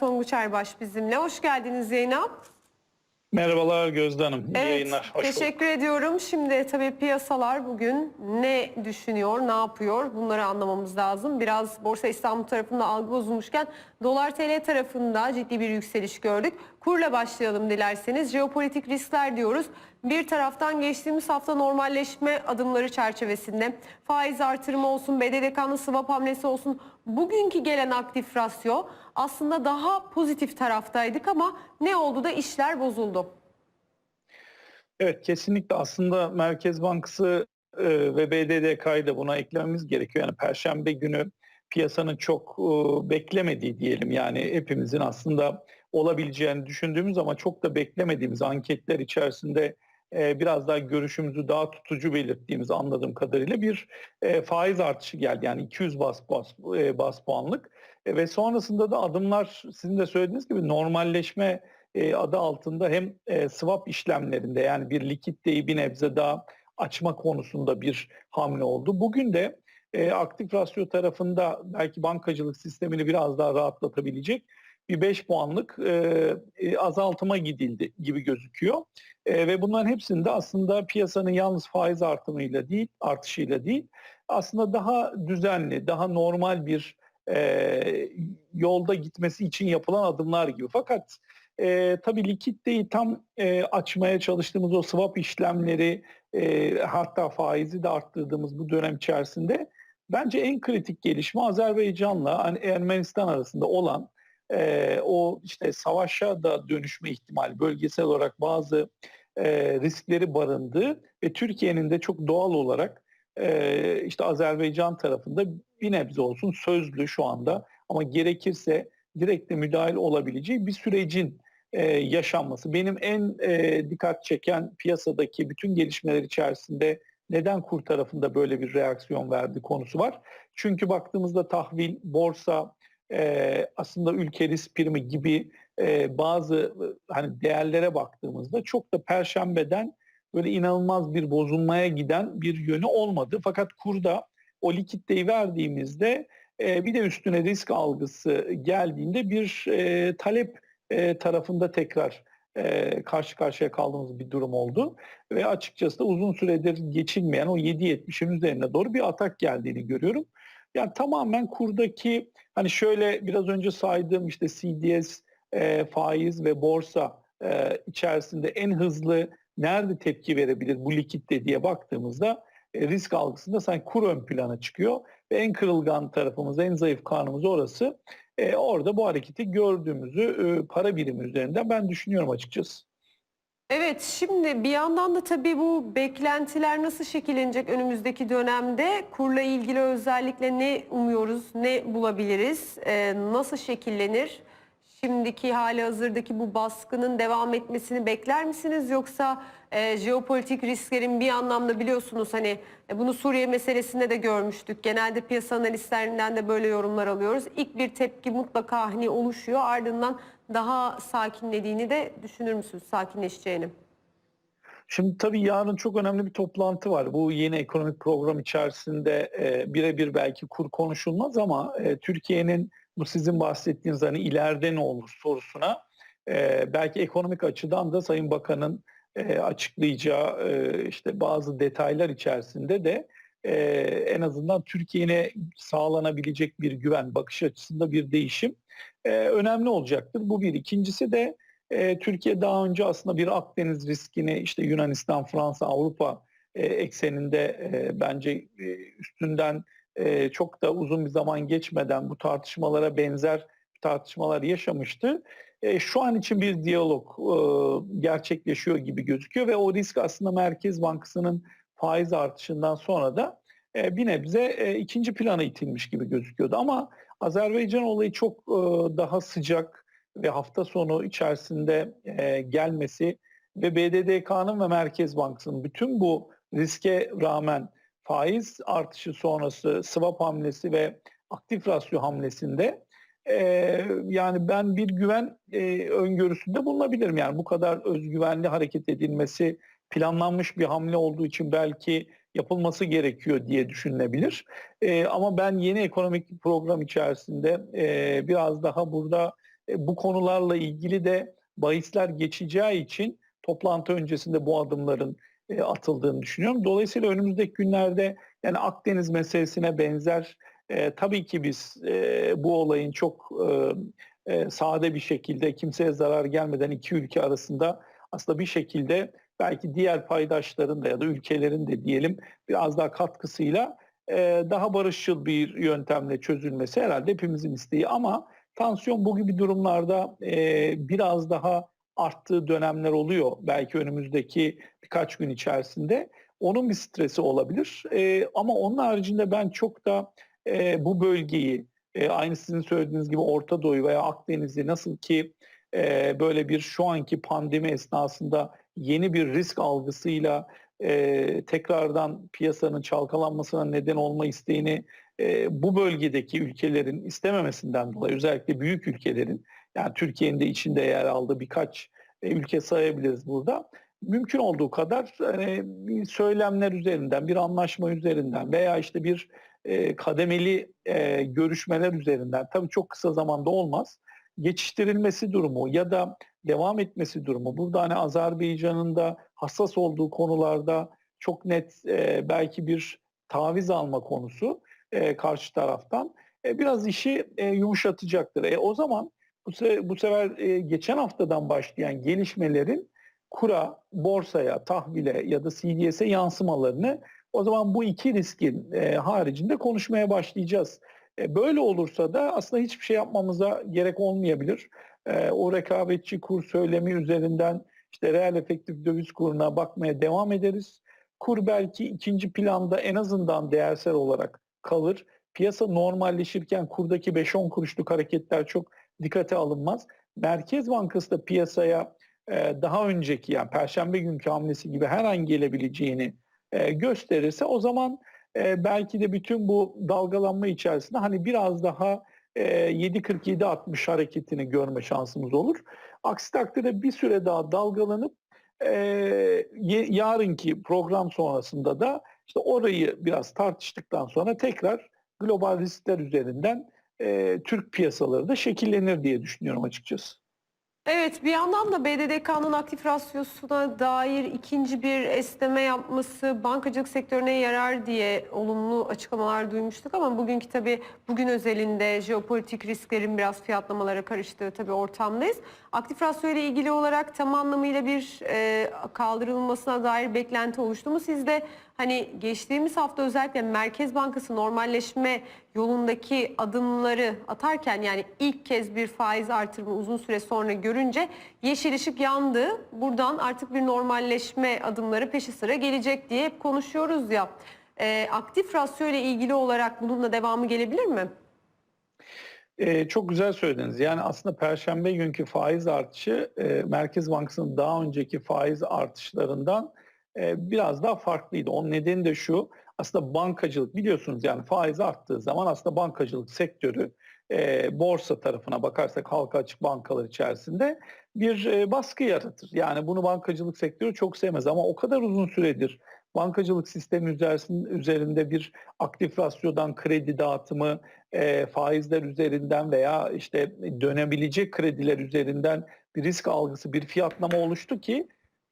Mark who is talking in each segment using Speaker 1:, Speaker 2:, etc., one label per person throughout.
Speaker 1: Tonguç Erbaş bizimle. Hoş geldiniz Zeynep.
Speaker 2: Merhabalar Gözde Hanım. İyi
Speaker 1: Evet,
Speaker 2: yayınlar. Hoş bulduk.
Speaker 1: teşekkür ediyorum. Şimdi tabii piyasalar bugün ne düşünüyor, ne yapıyor bunları anlamamız lazım. Biraz Borsa İstanbul tarafında algı bozulmuşken dolar TL tarafında ciddi bir yükseliş gördük. Kurla başlayalım dilerseniz. Jeopolitik riskler diyoruz. Bir taraftan geçtiğimiz hafta normalleşme adımları çerçevesinde faiz artırımı olsun, BDDK'nın swap hamlesi olsun bugünkü gelen aktif rasyo aslında daha pozitif taraftaydık ama ne oldu da işler bozuldu.
Speaker 2: Evet kesinlikle aslında Merkez Bankası e, ve BDDK'yı da buna eklememiz gerekiyor. Yani Perşembe günü piyasanın çok e, beklemediği diyelim yani hepimizin aslında olabileceğini düşündüğümüz ama çok da beklemediğimiz anketler içerisinde e, biraz daha görüşümüzü daha tutucu belirttiğimiz anladığım kadarıyla bir e, faiz artışı geldi. Yani 200 bas, bas, e, bas puanlık E, ve sonrasında da adımlar sizin de söylediğiniz gibi normalleşme e, adı altında hem e, swap işlemlerinde yani bir likiditeyi bir nebze daha açma konusunda bir hamle oldu. Bugün de e, aktif rasyo tarafında belki bankacılık sistemini biraz daha rahatlatabilecek bir 5 puanlık e, azaltıma gidildi gibi gözüküyor. E, ve bunların hepsinde aslında piyasanın yalnız faiz artımıyla değil, artışıyla değil, aslında daha düzenli, daha normal bir e, yolda gitmesi için yapılan adımlar gibi. Fakat e, tabii likiditeyi tam e, açmaya çalıştığımız o swap işlemleri e, hatta faizi de arttırdığımız bu dönem içerisinde bence en kritik gelişme Azerbaycan'la hani Ermenistan arasında olan e, o işte savaşa da dönüşme ihtimali bölgesel olarak bazı e, riskleri barındığı ve Türkiye'nin de çok doğal olarak e, işte Azerbaycan tarafında bir nebze olsun sözlü şu anda ama gerekirse direkt de müdahil olabileceği bir sürecin e, yaşanması. Benim en e, dikkat çeken piyasadaki bütün gelişmeler içerisinde neden kur tarafında böyle bir reaksiyon verdi konusu var. Çünkü baktığımızda tahvil, borsa, e, aslında ülke risk primi gibi e, bazı hani değerlere baktığımızda çok da perşembeden böyle inanılmaz bir bozulmaya giden bir yönü olmadı. Fakat kurda o likiditeyi verdiğimizde e, bir de üstüne risk algısı geldiğinde bir e, talep e, tarafında tekrar e, karşı karşıya kaldığımız bir durum oldu. Ve açıkçası da uzun süredir geçilmeyen o 7.70'in üzerine doğru bir atak geldiğini görüyorum. Yani tamamen kurdaki hani şöyle biraz önce saydığım işte CDS, e, faiz ve borsa e, içerisinde en hızlı nerede tepki verebilir bu likitte diye baktığımızda e, risk algısında sanki kur ön plana çıkıyor ve en kırılgan tarafımız, en zayıf kanımız orası. E, orada bu hareketi gördüğümüzü e, para birimi üzerinden ben düşünüyorum açıkçası.
Speaker 1: Evet şimdi bir yandan da tabii bu beklentiler nasıl şekillenecek önümüzdeki dönemde? Kurla ilgili özellikle ne umuyoruz, ne bulabiliriz, Ee, nasıl şekillenir? Şimdiki hali hazırdaki bu baskının devam etmesini bekler misiniz? Yoksa e, jeopolitik risklerin bir anlamda biliyorsunuz hani e, bunu Suriye meselesinde de görmüştük. Genelde piyasa analistlerinden de böyle yorumlar alıyoruz. İlk bir tepki mutlaka hani oluşuyor ardından daha sakinlediğini de düşünür müsünüz sakinleşeceğini?
Speaker 2: Şimdi tabii yarın çok önemli bir toplantı var. Bu yeni ekonomik program içerisinde e, birebir belki kur konuşulmaz ama e, Türkiye'nin bu sizin bahsettiğiniz hani ileride ne olur sorusuna e, belki ekonomik açıdan da Sayın Bakan'ın e, açıklayacağı e, işte bazı detaylar içerisinde de e, en azından Türkiye'ne sağlanabilecek bir güven bakış açısında bir değişim e, önemli olacaktır. Bu bir. İkincisi de e, Türkiye daha önce aslında bir Akdeniz riskini işte Yunanistan, Fransa, Avrupa e, ekseninde e, bence e, üstünden e, çok da uzun bir zaman geçmeden bu tartışmalara benzer tartışmalar yaşamıştı. E, şu an için bir diyalog e, gerçekleşiyor gibi gözüküyor ve o risk aslında Merkez Bankası'nın faiz artışından sonra da e, bir nebze e, ikinci plana itilmiş gibi gözüküyordu. Ama Azerbaycan olayı çok e, daha sıcak ve hafta sonu içerisinde e, gelmesi ve BDDK'nın ve Merkez Bankası'nın bütün bu riske rağmen faiz artışı sonrası swap hamlesi ve aktif rasyo hamlesinde e, yani ben bir güven e, öngörüsünde bulunabilirim. Yani bu kadar özgüvenli hareket edilmesi planlanmış bir hamle olduğu için belki yapılması gerekiyor diye düşünülebilir. E, ama ben yeni ekonomik program içerisinde e, biraz daha burada e, bu konularla ilgili de bahisler geçeceği için toplantı öncesinde bu adımların e, atıldığını düşünüyorum. Dolayısıyla önümüzdeki günlerde yani Akdeniz meselesine benzer e, tabii ki biz e, bu olayın çok e, e, sade bir şekilde kimseye zarar gelmeden iki ülke arasında aslında bir şekilde belki diğer paydaşların da ya da ülkelerin de diyelim biraz daha katkısıyla e, daha barışçıl bir yöntemle çözülmesi herhalde hepimizin isteği ama tansiyon bu gibi durumlarda e, biraz daha arttığı dönemler oluyor belki önümüzdeki birkaç gün içerisinde. Onun bir stresi olabilir e, ama onun haricinde ben çok da e, bu bölgeyi e, aynı sizin söylediğiniz gibi Orta Doğu veya Akdeniz'i nasıl ki e, böyle bir şu anki pandemi esnasında yeni bir risk algısıyla e, tekrardan piyasanın çalkalanmasına neden olma isteğini e, bu bölgedeki ülkelerin istememesinden dolayı özellikle büyük ülkelerin yani Türkiye'nin de içinde yer aldığı birkaç e, ülke sayabiliriz burada. Mümkün olduğu kadar hani, söylemler üzerinden, bir anlaşma üzerinden veya işte bir e, kademeli e, görüşmeler üzerinden tabii çok kısa zamanda olmaz. Geçiştirilmesi durumu ya da devam etmesi durumu. Burada hani Azerbaycan'ın da hassas olduğu konularda çok net e, belki bir taviz alma konusu e, karşı taraftan e, biraz işi e, yumuşatacaktır. E, o zaman bu, se- bu sefer e, geçen haftadan başlayan gelişmelerin kura, borsaya, tahvile ya da CDS'e yansımalarını o zaman bu iki riskin e, haricinde konuşmaya başlayacağız. E, böyle olursa da aslında hiçbir şey yapmamıza gerek olmayabilir. E, o rekabetçi kur söylemi üzerinden işte reel efektif döviz kuruna bakmaya devam ederiz. Kur belki ikinci planda en azından değersel olarak kalır. Piyasa normalleşirken kurdaki 5-10 kuruşluk hareketler çok dikkate alınmaz. Merkez Bankası da piyasaya e, daha önceki yani Perşembe günkü hamlesi gibi her an gelebileceğini e, gösterirse o zaman e, belki de bütün bu dalgalanma içerisinde hani biraz daha e, 7.47-60 hareketini görme şansımız olur. Aksi takdirde bir süre daha dalgalanıp e, yarınki program sonrasında da işte orayı biraz tartıştıktan sonra tekrar global riskler üzerinden e, Türk piyasaları da şekillenir diye düşünüyorum açıkçası.
Speaker 1: Evet bir yandan da BDDK'nın aktif rasyosuna dair ikinci bir esneme yapması bankacılık sektörüne yarar diye olumlu açıklamalar duymuştuk ama bugünkü tabii bugün özelinde jeopolitik risklerin biraz fiyatlamalara karıştığı tabii ortamdayız. Aktif rasyo ile ilgili olarak tam anlamıyla bir e, kaldırılmasına dair beklenti oluştu mu? Siz de hani geçtiğimiz hafta özellikle Merkez Bankası normalleşme yolundaki adımları atarken yani ilk kez bir faiz artırımı uzun süre sonra görünce yeşil ışık yandı. Buradan artık bir normalleşme adımları peşi sıra gelecek diye hep konuşuyoruz ya. Ee, aktif rasyo ile ilgili olarak bununla devamı gelebilir mi?
Speaker 2: Ee, çok güzel söylediniz. Yani aslında Perşembe günkü faiz artışı e, Merkez Bankası'nın daha önceki faiz artışlarından e, biraz daha farklıydı. Onun nedeni de şu, aslında bankacılık biliyorsunuz yani faiz arttığı zaman aslında bankacılık sektörü e, borsa tarafına bakarsak halka açık bankalar içerisinde bir e, baskı yaratır. Yani bunu bankacılık sektörü çok sevmez ama o kadar uzun süredir bankacılık sistemi üzerinde, bir aktif rasyodan kredi dağıtımı, e, faizler üzerinden veya işte dönebilecek krediler üzerinden bir risk algısı, bir fiyatlama oluştu ki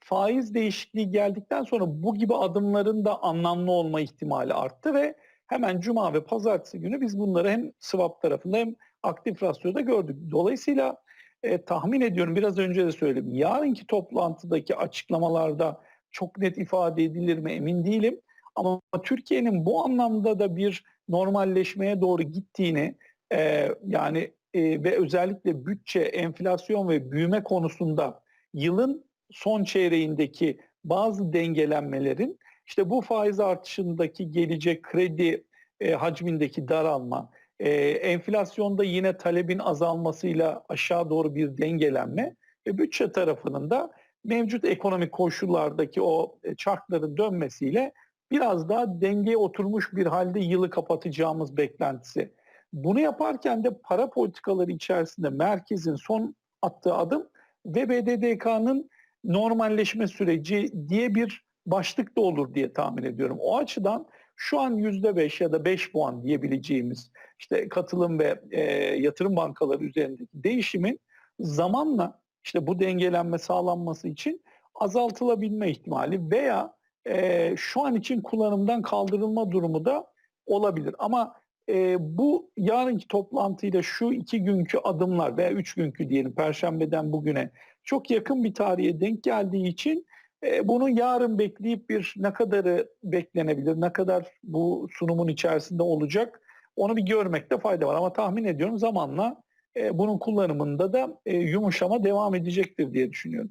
Speaker 2: faiz değişikliği geldikten sonra bu gibi adımların da anlamlı olma ihtimali arttı ve hemen cuma ve pazartesi günü biz bunları hem swap tarafında hem aktif rasyoda gördük. Dolayısıyla e, tahmin ediyorum biraz önce de söyledim. Yarınki toplantıdaki açıklamalarda çok net ifade edilir mi emin değilim. Ama Türkiye'nin bu anlamda da bir normalleşmeye doğru gittiğini e, yani e, ve özellikle bütçe, enflasyon ve büyüme konusunda yılın son çeyreğindeki bazı dengelenmelerin işte bu faiz artışındaki gelecek kredi e, hacmindeki daralma, e, enflasyonda yine talebin azalmasıyla aşağı doğru bir dengelenme ve bütçe tarafının da mevcut ekonomik koşullardaki o e, çarkların dönmesiyle biraz daha dengeye oturmuş bir halde yılı kapatacağımız beklentisi. Bunu yaparken de para politikaları içerisinde merkezin son attığı adım ve BDDK'nın normalleşme süreci diye bir başlık da olur diye tahmin ediyorum. O açıdan şu an %5 ya da 5 puan diyebileceğimiz işte katılım ve e, yatırım bankaları üzerindeki değişimin zamanla işte bu dengelenme sağlanması için azaltılabilme ihtimali veya e, şu an için kullanımdan kaldırılma durumu da olabilir. Ama e, bu yarınki toplantıyla şu iki günkü adımlar veya üç günkü diyelim Perşembeden bugüne çok yakın bir tarihe denk geldiği için e, bunu yarın bekleyip bir ne kadarı beklenebilir, ne kadar bu sunumun içerisinde olacak onu bir görmekte fayda var. Ama tahmin ediyorum zamanla e, bunun kullanımında da e, yumuşama devam edecektir diye düşünüyorum.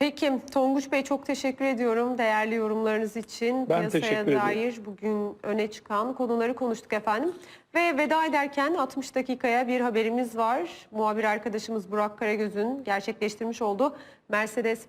Speaker 1: Peki Tonguç Bey çok teşekkür ediyorum değerli yorumlarınız için.
Speaker 2: Ben
Speaker 1: Piyasaya
Speaker 2: teşekkür
Speaker 1: dair bugün öne çıkan konuları konuştuk efendim. Ve veda ederken 60 dakikaya bir haberimiz var. Muhabir arkadaşımız Burak Karagöz'ün gerçekleştirmiş olduğu Mercedes